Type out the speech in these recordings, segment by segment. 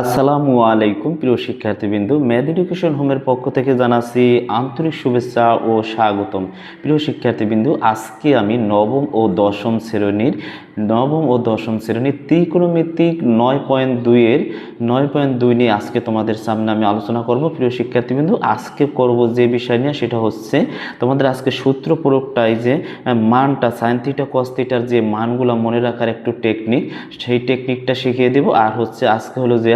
আসসালামু আলাইকুম, প্রিয় শিক্ষার্থীবৃন্দু। ম্যাথ এডুকেশন হোমের পক্ষ থেকে জানাচ্ছি আন্তরিক শুভেচ্ছা ও স্বাগতম। প্রিয় শিক্ষার্থীবৃন্দু, আজকে আমি নবম ও দশম শ্রেণির নবম ও দশম শ্রেণির ত্রিকোণমিতিক নয় পয়েন্ট দুইয়ের নয় পয়েন্ট দুই নিয়ে আজকে তোমাদের সামনে আমি আলোচনা করব। প্রিয় শিক্ষার্থীবৃন্দু, আজকে করব যে বিষয় নিয়ে, সেটা হচ্ছে তোমাদের আজকে সূত্র প্রয়োগটাই যে মানটা সাইন থিটা কস থিটার যে মানগুলো মনে রাখার একটু টেকনিক সেই টেকনিকটা শিখিয়ে দেব। আর হচ্ছে আজকে হলো যে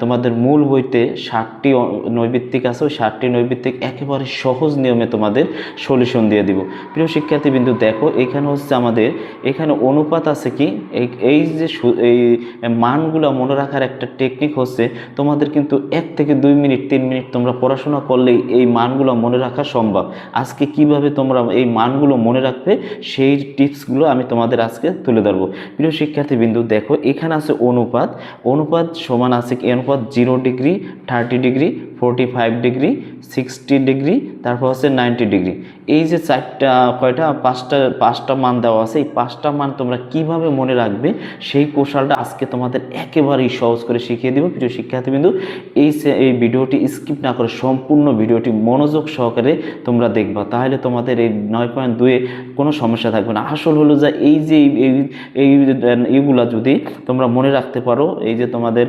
তোমাদের মূল বইতে ষাটটি নৈবিত্তিক আছে, ওই ষাটটি নৈবিত্তিক একেবারে সহজ নিয়মে তোমাদের সলিউশন দিয়ে দিব। প্রিয় শিক্ষার্থীবৃন্দু, দেখো, এখানে হচ্ছে আমাদের, এখানে অনুপাত আছে কি? এই- এই যে এই মানগুলো মনে রাখার একটা টেকনিক হচ্ছে, তোমাদের কিন্তু এক থেকে দুই মিনিট, তিন মিনিট তোমরা পড়াশোনা করলেই এই মানগুলো মনে রাখা সম্ভব। আজকে কীভাবে তোমরা এই মানগুলো মনে রাখবে, সেই টিপসগুলো আমি তোমাদের আজকে তুলে ধরবো। প্রিয় শিক্ষার্থীবৃন্দু, দেখো, এখানে আছে অনুপাত। অনুপাত সমান আছে কি? অনুপাত zero degree thirty degree forty five degree sixty degree তারপর হচ্ছে নাইনটি ডিগ্রি এই যে চারটা, কয়টা, পাঁচটা পাঁচটা মান দেওয়া আছে, এই পাঁচটা মান তোমরা কীভাবে মনে রাখবে, সেই কৌশলটা আজকে তোমাদের একেবারেই সহজ করে শিখিয়ে দেবো। প্রিয় শিক্ষার্থীবৃন্দু, এই এই ভিডিওটি স্কিপ না করে সম্পূর্ণ ভিডিওটি মনোযোগ সহকারে তোমরা দেখবা। তাহলে তোমাদের এই নয় পয়েন্ট দুয়ে কোনো সমস্যা থাকবে না। আসল হলো যে এই যে, এই- এই- এই, এইগুলা যদি তোমরা মনে রাখতে পারো, এই যে তোমাদের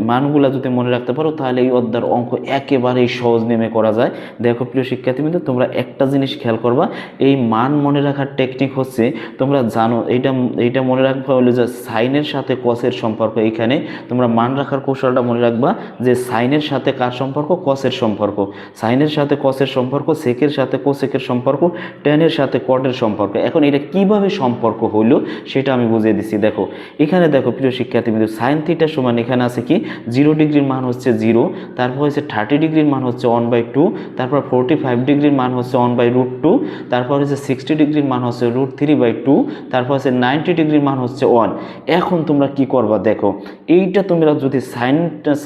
মানগুলা যদি মনে রাখতে পারো, তাহলে এই অধ্যায়ের অঙ্ক একেবারেই সহজ নেমে করা যায়। দেখো প্রিয় শিক্ষার্থীবৃন্দ, তোমরা একটা জিনিস খেয়াল করবা, এই মান মনে রাখার টেকনিক হচ্ছে, তোমরা জানো, এইটা এইটা মনে রাখবা হলো যে সাইনের সাথে কসের সম্পর্ক এইখানে, তোমরা মান রাখার কৌশলটা মনে রাখবা যে সাইনের সাথে কার সম্পর্ক? কসের সম্পর্ক। সাইনের সাথে কসের সম্পর্ক সেকের সাথে কোসেকের সম্পর্ক টেনের সাথে কটের সম্পর্ক। এখন এটা কীভাবে সম্পর্ক হইল সেটা আমি বুঝিয়ে দিচ্ছি। দেখো, এখানে দেখো প্রিয় শিক্ষার্থীবৃন্দ সাইন থিটার সমান এখানে আছে কি? জিরো ডিগ্রির মান হচ্ছে জিরো তারপর হচ্ছে থার্টি ডিগ্রির মান হচ্ছে বাই টু তারপর ফোরটি ফাইভ ডিগ্রির মান হচ্ছে ওয়ান বাই রুট টু তারপর হচ্ছে সিক্সটি ডিগ্রির মান হচ্ছে রুট থ্রি বাই টু তারপর হচ্ছে নাইনটি ডিগ্রির মান হচ্ছে ওয়ান এখন তোমরা কি করবা দেখো, এইটা তোমরা যদি সাইন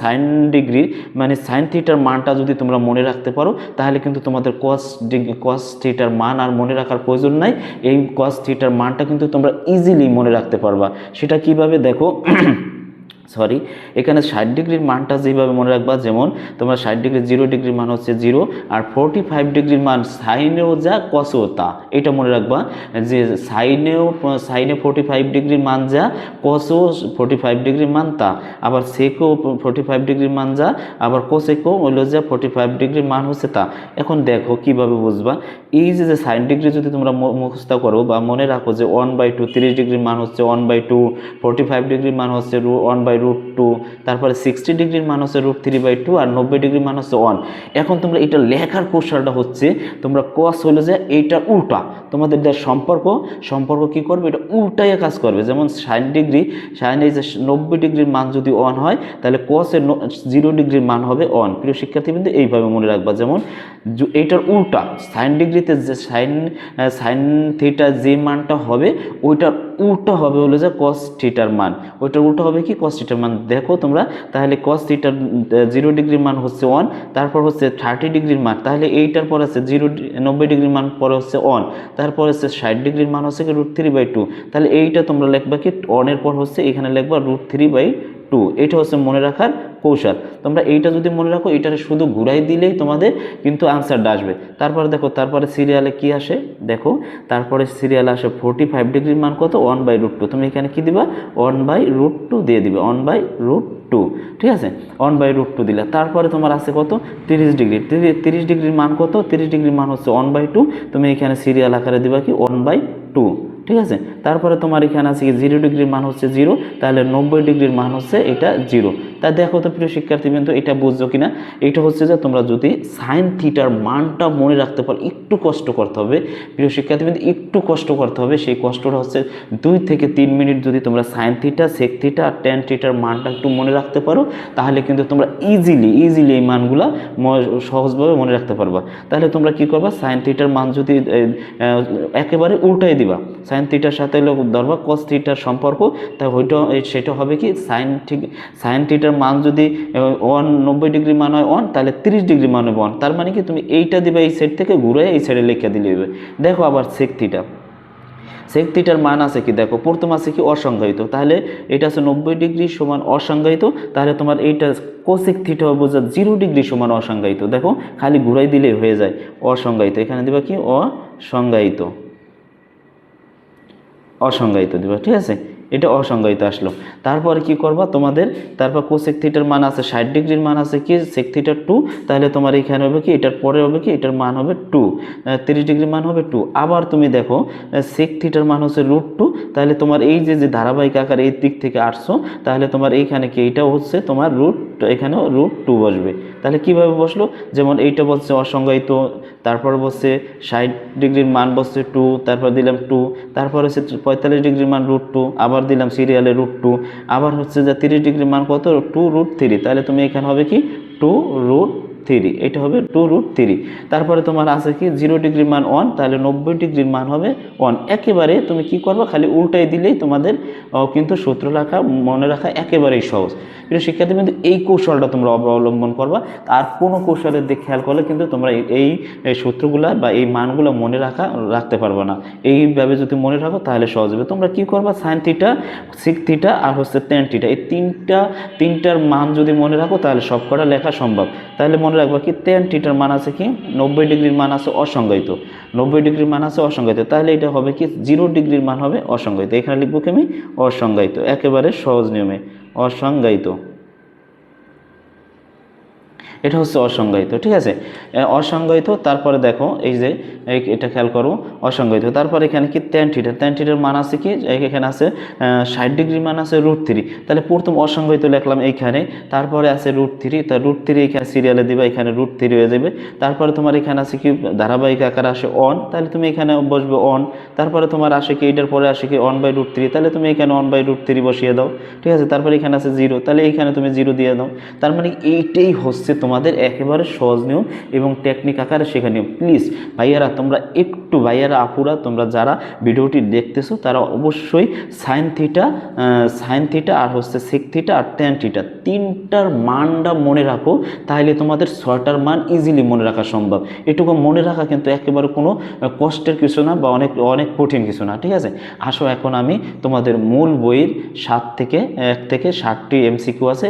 সাইন ডিগ্রি মানে সাইন থিটার মানটা যদি তোমরা মনে রাখতে পারো, তাহলে কিন্তু তোমাদের কস ডিগ্রি কস থিটার মান আর মনে রাখার প্রয়োজন নাই, এই কস থিটার মানটা কিন্তু তোমরা ইজিলি মনে রাখতে পারবা। সেটা কীভাবে দেখো সরি এখানে ষাট ডিগ্রির মানটা যেভাবে মনে রাখবা, যেমন তোমরা ষাট ডিগ্রি, জিরো ডিগ্রির মান হচ্ছে জিরো, আর ফোরটি ফাইভ ডিগ্রির মান সাইনেও যা কসেও তা। এটা মনে রাখবা যে সাইনেও, সাইনে ফোরটি ফাইভ ডিগ্রির মান যা, কসেও ফোরটি ফাইভ ডিগ্রির মান তা। আবার সেকেও ফোরটি ফাইভ ডিগ্রির মান যা, আবার কোসেকেও হইল যা ফোরটি ফাইভ ডিগ্রির মান হচ্ছে তা। এখন দেখো কীভাবে বুঝবা। এই যে যে সাইন ডিগ্রি যদি তোমরা মুখস্থ করো বা মনে রাখো যে ওয়ান বাই টু তিরিশ ডিগ্রির মান হচ্ছে one by two forty five ডিগ্রির মান হচ্ছে ওয়ান বাই রুট টু তারপরে সিক্সটি ডিগ্রির মান হচ্ছে রুট থ্রি বাই টু আর নব্বই ডিগ্রির মান হচ্ছে ওয়ান এখন তোমরা এটা লেখার কৌশলটা হচ্ছে, তোমরা কস হলো যে এইটার উল্টা। তোমাদের যা সম্পর্ক সম্পর্ক কি করবে? এটা উল্টাইয়ে কাজ করবে। যেমন ষাট ডিগ্রি সাইন এই যে নব্বই ডিগ্রির মান যদি অন হয়, তাহলে কসের জিরো ডিগ্রির মান হবে অন প্রিয় শিক্ষার্থীবৃন্দ, এইভাবে মনে রাখবা। যেমন এইটার উল্টা সাইন ডিগ্রিতে যে সাইন সাইন থিটা যে মানটা হবে, ওইটার উল্টা হবে হলো যে কস থিটার মান। ওইটার উল্টো হবে কি? কস থিটার মান। দেখো তোমরা, তাহলে কস থিটার জিরো ডিগ্রির মান হচ্ছে ওয়ান তারপর হচ্ছে থার্টি ডিগ্রির মান। তাহলে এইটার পর আছে জিরো নব্বই ডিগ্রির মান, পরে হচ্ছে ওয়ান তারপর হচ্ছে ষাট ডিগ্রির মান হচ্ছে কি রুট থ্রি বাই টু তাহলে এইটা তোমরা লেখবা কি ওয়ানের পর হচ্ছে এখানে লেখবা রুট থ্রি বাই টু এটা হচ্ছে মনে রাখার কৌশল। তোমরা এইটা যদি মনে রাখো এইটারে শুধু ঘুরাই দিলেই তোমাদের কিন্তু আনসারটা আসবে। তারপরে দেখো, তারপরে সিরিয়ালে কি আসে? দেখো, তারপরে সিরিয়ালে আসে ফোরটি ফাইভ ডিগ্রির মান কত? ওয়ান বাই রুট টু তুমি এখানে কি দিবা? ওয়ান বাই রুট টু দিয়ে দিবে। ওয়ান বাই রুট টু ঠিক আছে? ওয়ান বাই রুট টু দিলে। তারপরে তোমার আছে কত? তিরিশ ডিগ্রি তিরিশ ডিগ্রির মান কত? তিরিশ ডিগ্রির মান হচ্ছে ওয়ান বাই টু তুমি এখানে সিরিয়াল আকারে দিবা কি? ওয়ান বাই টু ঠিক আছে? তারপরে তোমার এখানে আছে কি জিরো ডিগ্রির মান হচ্ছে জিরো তাহলে নব্বই ডিগ্রির মান হচ্ছে এটা জিরো তা দেখো তো প্রিয় শিক্ষার্থীবৃন্দ, এটা বুঝছ কিনা? এটা হচ্ছে যে তোমরা যদি সাইন থিটার মানটা মনে রাখতে পারো, একটু কষ্ট করতে হবে। প্রিয় শিক্ষার্থীবৃন্দ, একটু কষ্ট করতে হবে। সেই কষ্টটা হচ্ছে দুই থেকে তিন মিনিট যদি তোমরা সাইন থিটা সেক থিটা আর টেন থিটার মানটা একটু মনে রাখতে পারো, তাহলে কিন্তু তোমরা ইজিলি ইজিলি এই মানগুলা সহজভাবে মনে রাখতে পারবা। তাহলে তোমরা কি করবা? সাইন থিটার মান যদি একেবারে উল্টাই দিবা। সাইন থিটার সাথে ধরবা কস থিটার সম্পর্ক, তা ওইটা সেটা হবে কি? সাইন ঠিক সাইন থিটার মান যদি ওয়ান নব্বই ডিগ্রি মান হয় ওয়ান তাহলে তিরিশ ডিগ্রি মান হবে ওয়ান তার মানে কি, তুমি এইটা দিবা এই সাইড থেকে ঘুরে এই সাইডে লিখে দিলে হবে। দেখো আবার সেক থিটা মান আছে কি? দেখো, প্রথম আছে কি, অসংজ্ঞায়িত। তাহলে এটা আছে নব্বই ডিগ্রি সমান অসংজ্ঞায়িত। তাহলে তোমার এইটা কোসেক থিটা হবে যা জিরো ডিগ্রি সমান অসংজ্ঞায়িত। দেখো, খালি ঘুরাই দিলেই হয়ে যায় অসংজ্ঞায়িত। এখানে দিবা কি? অসংজ্ঞায়িত। অসংজ্ঞায়িত দিবা, ঠিক আছে? এটা অসংজ্ঞায়িত আসলো। তারপরে কি করবা? তোমাদের তারপর কোসেক থিটার মান আছে ষাট ডিগ্রির মান আছে কি? সেক থিটার টু তাহলে তোমার এখানে হবে কি? এটার পরে হবে কি? এটার মান হবে টু তিরিশ ডিগ্রির মান হবে টু আবার তুমি দেখো সেক থিটার মান হচ্ছে রুট টু তাহলে তোমার এই যে যে ধারাবাহিক আকার এই দিক থেকে আসছো, তাহলে তোমার এইখানে কি? এইটাও হচ্ছে তোমার রুট এখানেও রুট টু বসবে। তাহলে কীভাবে বসল? যেমন এইটা বলছে অসংজ্ঞায়িত, তারপর বসছে ষাট ডিগ্রির মান বসছে টু তারপর দিলাম টু তারপর হচ্ছে পঁয়তাল্লিশ ডিগ্রির মান রুট টু আবার দিলাম সিরিয়ালে রুট টু আবার হচ্ছে যে তিরিশ ডিগ্রির মান কত? টু রুট থ্রি তাহলে তুমি এখানে হবে কি? টু রুট থ্রি এটা হবে টু রুট থ্রি তারপরে তোমার আছে কি? জিরো ডিগ্রির মান ওয়ান তাহলে নব্বই ডিগ্রির মান হবে ওয়ান একেবারে তুমি কি করবা? খালি উল্টাই দিলেই তোমাদের কিন্তু সূত্র রাখা মনে রাখা একেবারেই সহজ। প্রিয় শিক্ষার্থী কিন্তু এই কৌশলটা তোমরা অবলম্বন করবা। আর কোনো কৌশলের দিক খেয়াল করলে কিন্তু তোমরা এই- সূত্রগুলা বা এই মানগুলো মনে রাখা, রাখতে পারবে না। এইভাবে যদি মনে রাখো তাহলে সহজ হবে। তোমরা কি করবা? সাইন থিটা সিক থিটা আর হচ্ছে টেন থিটা এই তিনটা, তিনটার মান যদি মনে রাখো তাহলে সব কটা লেখা সম্ভব। তাহলে মনে রাখবা কি টেন থিটার মান আছে কি? নব্বই ডিগ্রির মান আছে অসংজ্ঞায়িত নব্বই ডিগ্রির মান আছে অসংজ্ঞায়িত তাহলে এটা হবে কি? জিরো ডিগ্রির মান হবে অসংজ্ঞায়িত এখানে লিখব কি আমি? অসংজ্ঞায়িত একেবারে সহজ নিয়মে। অসংজ্ঞায়িত এটা হচ্ছে অসংজ্ঞায়িত ঠিক আছে? অসংজ্ঞায়িত তারপরে দেখো, এই যে এটা খেয়াল করো অসংজ্ঞায়িত তারপরে এখানে কি ট্যান থিটা ট্যান থিটার মান আছে কি? এখানে আছে ষাট ডিগ্রি মান আছে রুট থ্রি তাহলে প্রথম অসংজ্ঞায়িত লিখলাম এইখানে, তারপরে আছে রুট থ্রি তা রুট থ্রি এখানে সিরিয়ালে দিবা, এখানে রুট থ্রি হয়ে যাবে। তারপরে তোমার এখানে আছে কি? ধারাবাহিক আকার আসে অন তাহলে তুমি এখানে বসবে অন তারপরে তোমার আসে কি? এইটার পরে আসে কি? অন বাই রুট থ্রি তাহলে তুমি এখানে অন বাই রুট থ্রি বসিয়ে দাও, ঠিক আছে? তারপরে এখানে আছে জিরো তাহলে এইখানে তুমি জিরো দিয়ে দাও। তার মানে এইটাই হচ্ছে তোমাদের একেবারে সহজ নিয়ম এবং টেকনিক আকারে শেখা নিয়ম। প্লিজ ভাইয়ারা, তোমরা একটু, ভাইয়ারা, আপুরা, তোমরা যারা ভিডিওটি দেখতেছো, তারা অবশ্যই সাইন থিটা সাইন থিটা আর হচ্ছে সেক থিটা আর ট্যান থিটা তিনটার মানটা মনে রাখো, তাহলে তোমাদের ছয়টার মান ইজিলি মনে রাখা সম্ভব। এটুকু মনে রাখা কিন্তু একেবারে কোনো কষ্টের কিছু না বা অনেক অনেক কঠিন কিছু না, ঠিক আছে? আসো, এখন আমি তোমাদের মূল বইয়ের সাত থেকে, এক থেকে ষাটটি এমসিকিউ আছে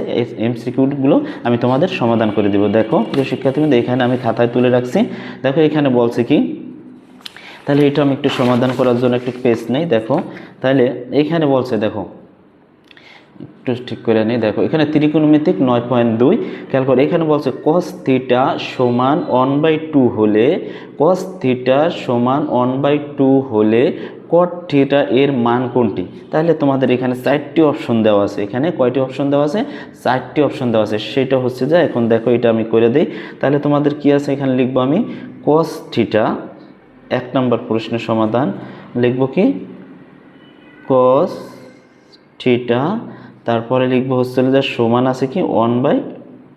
এমসিকিউগুলো আমি তোমাদের সমাধান করে দেবো। দেখো, প্রিয় শিক্ষার্থীবৃন্দ, এখানে আমি খাতায় তুলে রাখছি। দেখো, এখানে বলছে কি? তাহলে এটা আমি একটু সমাধান করার জন্য একটু পেজ নেই, দেখো। তাহলে এখানে বলছে, দেখো, একটু ঠিক করে নিই, দেখো, এখানে ত্রিকোণমিতিক নয় পয়েন্ট দুই। খেয়াল করে, এখানে বলছে কস থিটা সমান ওয়ান বাই টু হলে কস থিটা সমান ওয়ান বাই টু হলে কট থিটা এর মান কোনটি? তাহলে তোমাদের এখানে চারটি অপশন দেওয়া আছে। এখানে কয়টি অপশন দেওয়া আছে? চারটি অপশন দেওয়া আছে। সেটা হচ্ছে যে, এখন দেখো, এটা আমি করে দিই। তাহলে তোমাদের কি আছে? এখানে লিখব আমি কস থিটা এক নম্বর প্রশ্নের সমাধান। লিখব কি? কস থিটা তারপরে লিখব হচ্ছে যে সমান আছে কি? ওয়ান বাই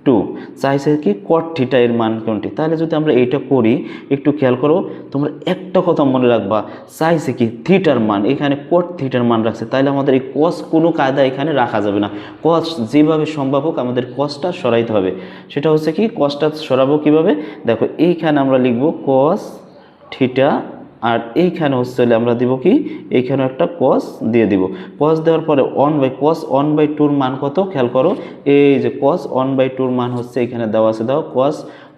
টু চাইছে কি কট থিটা এর মান কোনটি? তাহলে যদি আমরা এইটা করি, একটু খেয়াল করো, তোমরা একটা কথা মনে রাখবা, চাইছে কি থিটার মান, এখানে কট থিটার মান রাখছে তাহলে আমাদের এই কস কোনো কায়দা এখানে রাখা যাবে না। কস যেভাবে সম্ভব হোক, আমাদের কসটা সরাইতে হবে। সেটা হচ্ছে কি কসটা সরাবো কীভাবে? দেখো, এইখানে আমরা লিখব কস থিটা আর এইখানে হচ্ছে আমরা দিব কি? এইখানে একটা কস দিয়ে দিব। কস দেওয়ার পরে one by cos one by টুর মান কত? খেয়াল করো, এই যে কস অন বাই টুর মান হচ্ছে এখানে দেওয়া আছে, দাও কস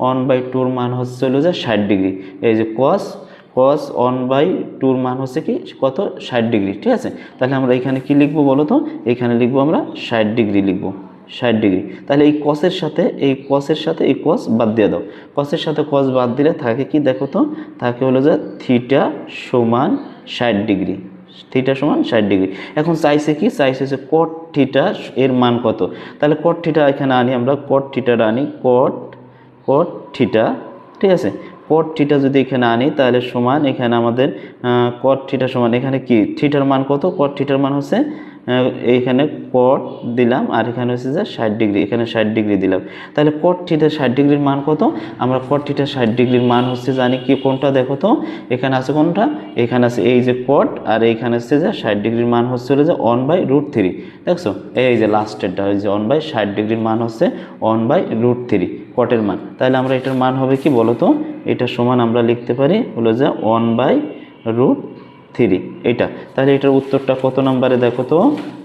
অন বাই টুর মান হচ্ছে হলো যে ষাট ডিগ্রি। এই যে কস কস অন বাই টুর মান হচ্ছে কি? কত? ষাট ডিগ্রি, ঠিক আছে? তাহলে আমরা এখানে কি লিখব বলো তো? এখানে লিখব আমরা ষাট ডিগ্রি লিখব। ষাট ডিগ্রি। তাহলে এই কসের সাথে, এই কসের সাথে এই কস বাদ দিয়ে দাও। কসের সাথে কস বাদ দিলে থাকে কি দেখো তো? থাকে হলো যে থিটা সমান ষাট ডিগ্রি। থিটা সমান ষাট ডিগ্রি। এখন চাইছে কি? চাইছে যে কট থিটা এর মান কত? তাহলে কট থিটা এখানে আনি আমরা কট থিটাটা আনি কট কট থিটা ঠিক আছে? কট থিটা যদি এখানে আনি, তাহলে সমান এখানে আমাদের কট থিটা সমান এখানে কি? থিটার মান কত? কট থিটার মান হচ্ছে এইখানে কট দিলাম আর এখানে হচ্ছে যে ষাট ডিগ্রি, এখানে ষাট ডিগ্রি দিলাম। তাহলে কট থিটা ষাট ডিগ্রির মান কত? আমরা কট থিটা ষাট ডিগ্রির মান হচ্ছে জানি কি কোনটা? দেখো তো, এখানে আছে কোনটা? এখানে আছে এই যে কট আর এইখানে হচ্ছে যে ষাট ডিগ্রির মান হচ্ছে হলো যে ওয়ান বাই রুট থ্রি দেখছ? এই যে লাস্টেরটা ওই যে ওয়ান বাই ষাট ডিগ্রির মান হচ্ছে ওয়ান বাই রুট থ্রি কটের মান। তাহলে আমরা এটার মান হবে কি বলো তো? এটা সমান আমরা লিখতে পারি হলো যে ওয়ান বাই রুট থ্রি, এটা। তাহলে এটার উত্তরটা কত নম্বরে দেখো তো?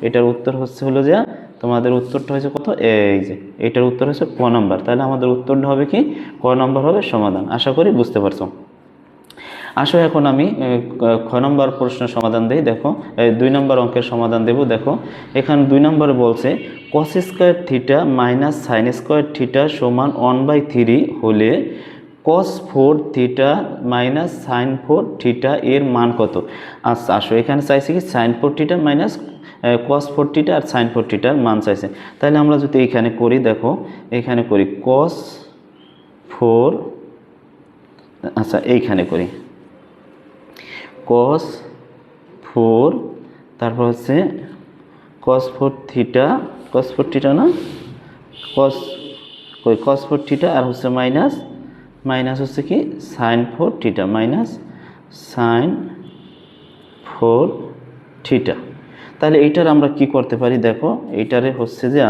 এটার উত্তর হচ্ছে হলো যে, তোমাদের উত্তরটা হয়েছে কত? এই যে, এটার উত্তর হচ্ছে ক নম্বর। তাহলে আমাদের উত্তরটা হবে কি? ক নম্বর হবে সমাধান। আশা করি বুঝতে পারছ। আসো এখন আমি খ নম্বর প্রশ্নের সমাধান দিই, দেখো। দুই নম্বর অঙ্কের সমাধান দেব, দেখো। এখানে দুই নম্বরে বলছে cos square theta minus sine square theta সমান ওয়ান বাই থ্রি হলে cos four theta minus sine four theta এর মান কত? আচ্ছা আসো, এখানে চাইছে কি sine four theta minus cos four theta আর সাইন ফোর থিটার মান চাইছে। তাহলে আমরা যদি এইখানে করি, দেখো, এখানে করি কস ফোর আচ্ছা এইখানে করি। কস ফোর তারপর হচ্ছে cos four theta cos four theta না? কস কস ফোর থিটা আর হচ্ছে মাইনাস মাইনাস হচ্ছে কি? Sine four theta minus sine four theta তাহলে এইটার আমরা কি করতে পারি? দেখো, এইটারে হচ্ছে যে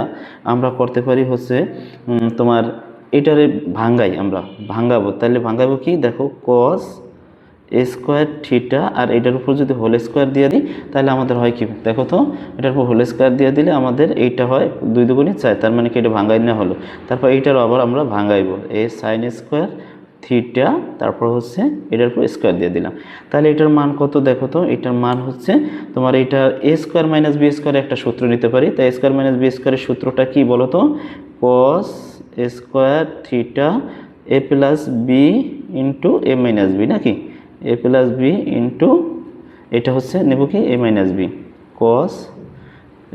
আমরা করতে পারি হচ্ছে তোমার এটারে ভাঙ্গাই আমরা। ভাঙ্গাবো। তাহলে ভাঙ্গাবো কি? দেখো কস স্কোয়ার থিটা আর এটার উপর যদি হোল স্কোয়ার দিয়ে দিই, তাহলে আমাদের হয় কি? দেখো তো, এটার উপর হোল স্কোয়ার দিয়ে দিলে আমাদের এইটা হয় দুই দুগুণই চার, তার মানে কি এটা ভাঙ্গাই না হলো। তারপর এইটার আবার আমরা ভাঙ্গাইবো এ সাইন স্কোয়ার থিটা, তারপর হচ্ছে এটার উপর স্কোয়ার দিয়ে দিলাম। তাহলে এটার মান কত দেখো তো, এটার মান হচ্ছে তোমার এটা A square minus B square একটা সূত্র নিতে পারি। তাই স্কোয়ার মাইনাস বি স্কোয়ারের সূত্রটা কি বলো তো? Cos square theta A plus B into A minus B নাকি? এ প্লাস বি ইন্টু এটা হচ্ছে নেব কি? A minus B cos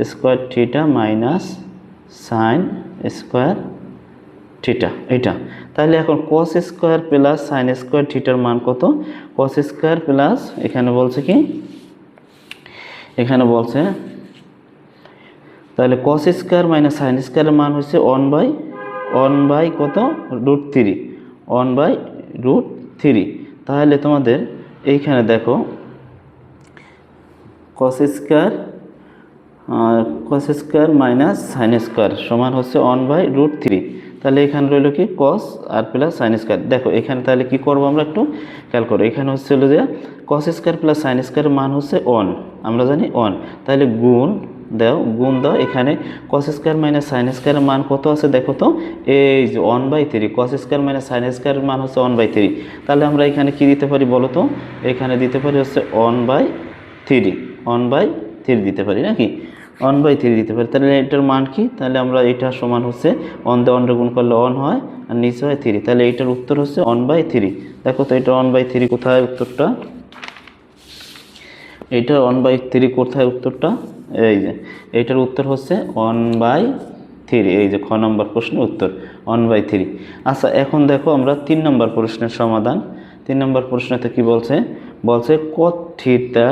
square theta minus sine square theta এটা তাহলে এখন cos square plus sine square থিটার মান কত? কস স্কোয়ার প্লাস এখানে বলছে কি? এখানে বলছে, তাহলে কস স্কোয়ার মাইনাস সাইন স্কোয়ারের মান হচ্ছে ওয়ান বাই ওয়ান বাই কত? Root three one by root three তাহলে তোমাদের এইখানে দেখো cos square cos square minus sine square সমান হচ্ছে ওয়ান বাই রুট থ্রি তাহলে এখানে রইল কি কস আর প্লাস সাইন স্কোয়ার দেখো, এখানে তাহলে কি করব আমরা একটু খেয়াল করো, এখানে হচ্ছে হলো যে কস স্কোয়ার প্লাস সাইন স্কোয়ারের মান হচ্ছে ওয়ান আমরা জানি ওয়ান তাহলে গুণ দাও, গুণ দাও। এখানে কস স্কোয়ার মাইনাস সাইন স্কোয়ারের মান কত আছে দেখো তো? এই যে one by three cos square minus sine স্কোয়ারের মান হচ্ছে ওয়ান বাই থ্রি তাহলে আমরা এখানে কি দিতে পারি বলো তো? এখানে দিতে পারি হচ্ছে one by three one by three দিতে পারি নাকি? ওয়ান বাই থ্রি দিতে পারি। তাহলে এটার মান কি? তাহলে আমরা এটা সমান হচ্ছে অন দে অন গুণ করলে অন হয়, আর নিচে হয় থ্রি তাহলে এইটার উত্তর হচ্ছে ওয়ান বাই থ্রি দেখো তো এটা ওয়ান বাই থ্রি কোথায় উত্তরটা? এইটা ওয়ান বাই থ্রি কোথায় উত্তরটা? এই যে, এইটার উত্তর হচ্ছে ওয়ান বাই থ্রি এই যে খ নম্বর প্রশ্নের উত্তর ওয়ান বাই থ্রি আচ্ছা এখন দেখো আমরা তিন নম্বর প্রশ্নের সমাধান। তিন নম্বর প্রশ্নতে কি বলছে? বলছে কট থিটা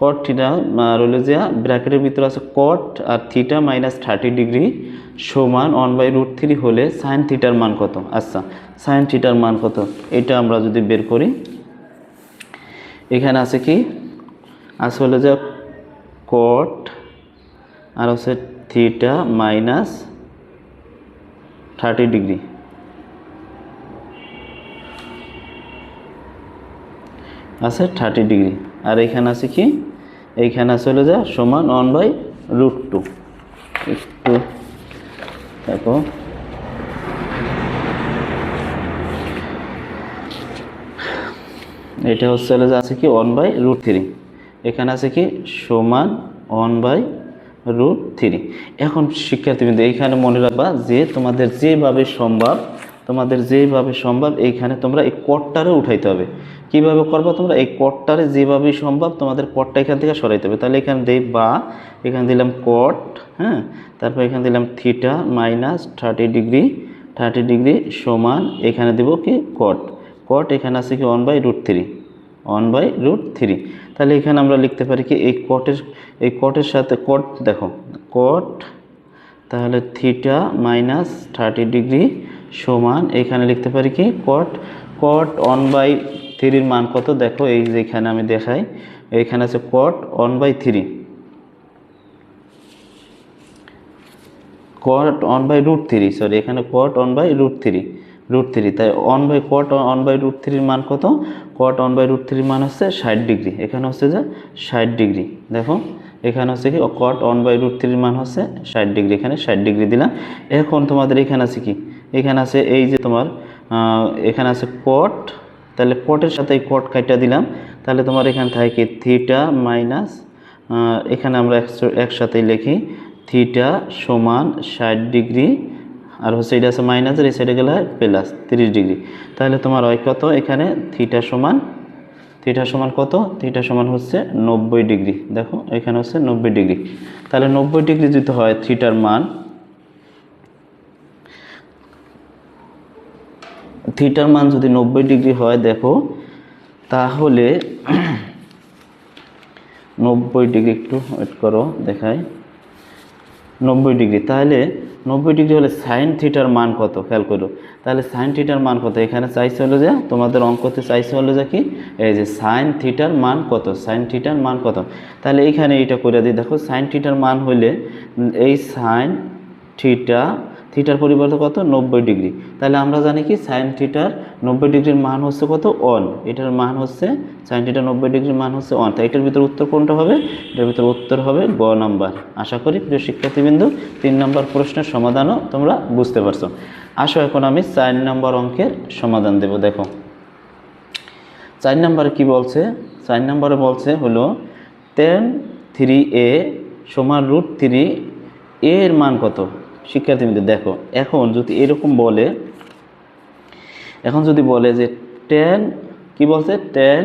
কট থিটা রইল যে ব্র্যাকেটের ভিতরে আছে কট আর থিটা মাইনাস থার্টি ডিগ্রি সমান ওয়ান বাই রুট থ্রি হলে সাইন থিটার মান কত? আচ্ছা সাইন থিটার মান কত? এটা আমরা যদি বের করি, এখানে আছে কি? আসলে যে কট, আর হচ্ছে থিটা মাইনাস থার্টি ডিগ্রি। আছে থার্টি ডিগ্রি। আর এইখানে আছে কি? এইখানে আছে হলো যে সমান ওয়ান বাই রুট টু। একটু দেখো। এটা হচ্ছে হলো যে আছে কি? One by root three. এখানে আছে কি সমান ওয়ান বাই রুট থ্রি এখন শিক্ষার্থীবৃন্দ, এইখানে মনে রাখবা যে তোমাদের যেভাবে সম্ভব, তোমাদের যেভাবে সম্ভব, এইখানে তোমরা এই কটটারে উঠাইতে হবে। কীভাবে করবা তোমরা? এই কটটারে যেভাবে সম্ভব তোমাদের কটটা এখান থেকে সরাইতে হবে। তাহলে এখানে দেই বা, এখানে দিলাম কট হ্যাঁ? তারপর এখানে দিলাম theta minus thirty degree thirty degree সমান, এখানে দেবো কি কট কট এখানে আছে কি one by root three one by root three তাহলে এখানে আমরা লিখতে পারি কি এই কটের এই কটের সাথে কট দেখো কট তাহলে থিটা মাইনাস থার্টি ডিগ্রি সমান, এখানে লিখতে পারি কি কট কট ওয়ান বাই থ্রির মান কত? দেখো এই যে এখানে আমি দেখাই এইখানে আছে cot one by three cot one by root three sorry এখানে cot one by root three root three তাই one by cot one by root থ্রির মান কত? কট ওয়ান বাই রুট থ্রির মান হচ্ছে ষাট ডিগ্রি। এখানে হচ্ছে যে ষাট ডিগ্রি। দেখো, এখানে হচ্ছে কি কট ওয়ান বাই রুট থ্রির মান হচ্ছে ষাট ডিগ্রি। এখানে ষাট ডিগ্রি দিলাম। এখন তোমাদের এখানে আছে কি? এখানে আছে এই যে তোমার এখানে আছে কট তাহলে কটের সাথে এই কট কাইটা দিলাম। তাহলে তোমার এখানে থাকে কি থিটা মাইনাস এখানে আমরা একসাথেই লিখি থিটা সমান ষাট ডিগ্রি আর হচ্ছে এটা আছে মাইনাসের এই সাইডে গেলে প্লাস তিরিশ ডিগ্রি তাহলে তোমার হয় কত? এখানে থিটা সমান থিটা সমান কত? থিটা সমান হচ্ছে নব্বই ডিগ্রি দেখো, এখানে হচ্ছে নব্বই ডিগ্রি তাহলে নব্বই ডিগ্রি যদি হয় থিটার মান থিটার মান যদি নব্বই ডিগ্রি হয়, দেখো, তাহলে নব্বই ডিগ্রি একটু ওয়েট করো, দেখাই। নব্বই ডিগ্রি তাহলে নব্বই ডিগ্রি হলে সাইন থিটার মান কত? খেয়াল করো। তাহলে সাইন থিটার মান কত? এখানে চাইছে হলো যে, তোমাদের অঙ্কতে চাইছে হলো যে কি? এই যে সাইন থিটার মান কত? সাইন থিটার মান কত? তাহলে এইখানে এটা করে দিই। দেখো সাইন থিটার মান হইলে এই সাইন থিটা থিটার পরিবর্তে কত? নব্বই ডিগ্রি। তাহলে আমরা জানি কি? সাইন থিটার নব্বই ডিগ্রির মান হচ্ছে কত? অন এটার মান হচ্ছে, সাইন থিটার নব্বই ডিগ্রির মান হচ্ছে অন তাই এটার ভিতরে উত্তর কোনটা হবে? এটার ভিতরে উত্তর হবে গ নাম্বার। আশা করি প্রিয় শিক্ষার্থীবৃন্দ, তিন নম্বর প্রশ্নের সমাধানও তোমরা বুঝতে পারছ। আসো এখন আমি চার নম্বর অঙ্কের সমাধান দেব, দেখো। চার নম্বরে কি বলছে? চার নম্বরে বলছে হলো টেন থ্রি এ সমান রুট থ্রি এর মান কত? শিক্ষার্থীদের দেখো, এখন যদি এরকম বলে, এখন যদি বলে যে টেন কি বলছে? টেন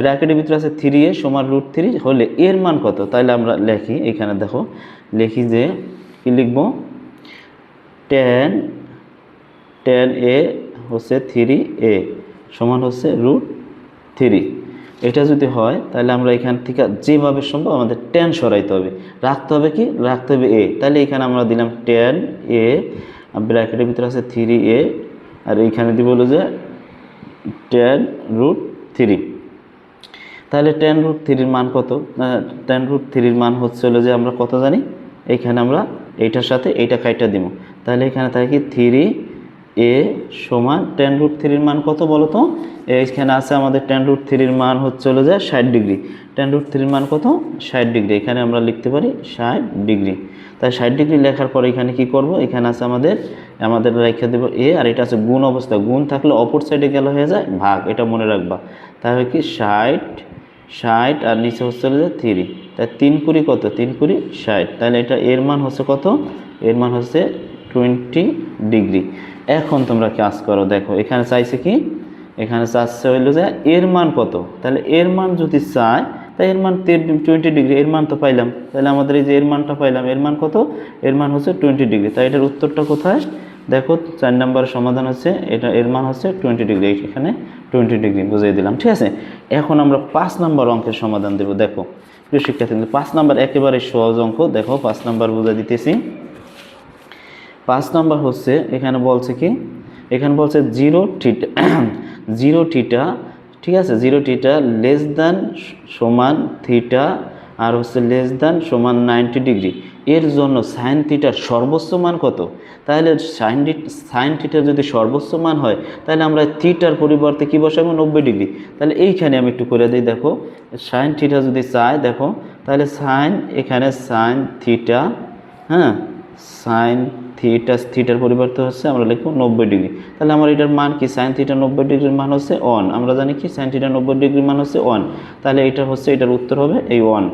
ব্র্যাকেটের ভিতরে আছে থ্রি এ সমান রুট থ্রি হলে এর মান কত? তাহলে আমরা লিখি, এখানে দেখো, লিখি যে, কি লিখব? টেন টেন এ হচ্ছে থ্রি এ সমান হচ্ছে রুট থ্রি এটা যদি হয়, তাহলে আমরা এখান থেকে যেভাবে সম্ভব আমাদের টেন সরাইতে হবে। রাখতে হবে কি? রাখতে হবে এ তাহলে এখানে আমরা দিলাম টেন এ ব্র্যাকেটের ভিতরে আছে থ্রি এ আর এইখানে দিব হলো যে টেন রুট থ্রি তাহলে টেন রুট থ্রির মান কত? টেন রুট থ্রির মান হচ্ছে হলো যে আমরা কত জানি? এইখানে আমরা এইটার সাথে এইটা কাইটা দিব। তাহলে এখানে থাকে থ্রি এ সমান টেন রুট থ্রির মান কত বলো তো? এইখানে আছে আমাদের টেন রুট থ্রির মান হচ্ছে হলো যে ষাট ডিগ্রি। টেন রুট থ্রির মান কত? ষাট ডিগ্রি। এখানে আমরা লিখতে পারি ষাট ডিগ্রি। তাই ষাট ডিগ্রি লেখার পরে এখানে কি করব? এখানে আছে আমাদের আমাদের রেখে দেবো এ আর এটা আছে গুণ অবস্থা। গুণ থাকলে অপর সাইডে গেলে হয়ে যায় ভাগ। এটা মনে রাখবা। তাহলে কি ষাট ষাট আর নিচে হচ্ছে হলো যে থ্রি তাই তিন কুড়ি কত? তিন কুড়ি ষাট। তাহলে এটা এর মান হচ্ছে কত? এর মান হচ্ছে টোয়েন্টি ডিগ্রি এখন তোমরা কাজ করো, দেখো, এখানে চাইছে কি? এখানে চাচ্ছে হইল যে এর মান কত? তাহলে এর মান যদি চায় তাই এর মান টোয়েন্টি ডিগ্রি এর মান তো পাইলাম। তাহলে আমাদের এই যে এর মানটা পাইলাম, এর মান কত? এর মান হচ্ছে টোয়েন্টি ডিগ্রি তাই এটার উত্তরটা কোথায়? দেখো, চার নম্বরের সমাধান হচ্ছে, এটা এর মান হচ্ছে টোয়েন্টি ডিগ্রি এখানে টোয়েন্টি ডিগ্রি বুঝিয়ে দিলাম, ঠিক আছে? এখন আমরা পাঁচ নাম্বার অঙ্কের সমাধান দেবো, দেখো। প্রিয় শিক্ষার্থী, পাঁচ নাম্বার একেবারে সহজ অঙ্ক, দেখো, পাঁচ নাম্বার বুঝে দিতেছি। পাঁচ নম্বর হচ্ছে, এখানে বলছে কি? এখানে বলছে জিরো টিটা জিরো টিটা ঠিক আছে? জিরো টিটা লেস দ্যান সমান থিটা আর হচ্ছে লেস দ্যান সমান নাইনটি ডিগ্রি এর জন্য সাইন থিটার সর্বোচ্চ মান কত? তাহলে সাইন সাইন থিটার যদি সর্বোচ্চ মান হয়, তাহলে আমরা থিটার পরিবর্তে কী বসাবো? নব্বই ডিগ্রি তাহলে এইখানে আমি একটু করে দিই, দেখো। সাইন থিটা যদি চাই, দেখো, তাহলে সাইন এখানে সাইন থিটা হ্যাঁ? সাইন থিটা থিটার পরিবর্তে হচ্ছে আমরা লিখব নব্বই ডিগ্রি। তাহলে আমার এটার মান কি? সাইন থিটা নব্বই ডিগ্রির মান হচ্ছে ওয়ান আমরা জানি কি? সাইন থিটা নব্বই ডিগ্রির মান হচ্ছে ওয়ান তাহলে এটা হচ্ছে, এটার উত্তর হবে এই ওয়ান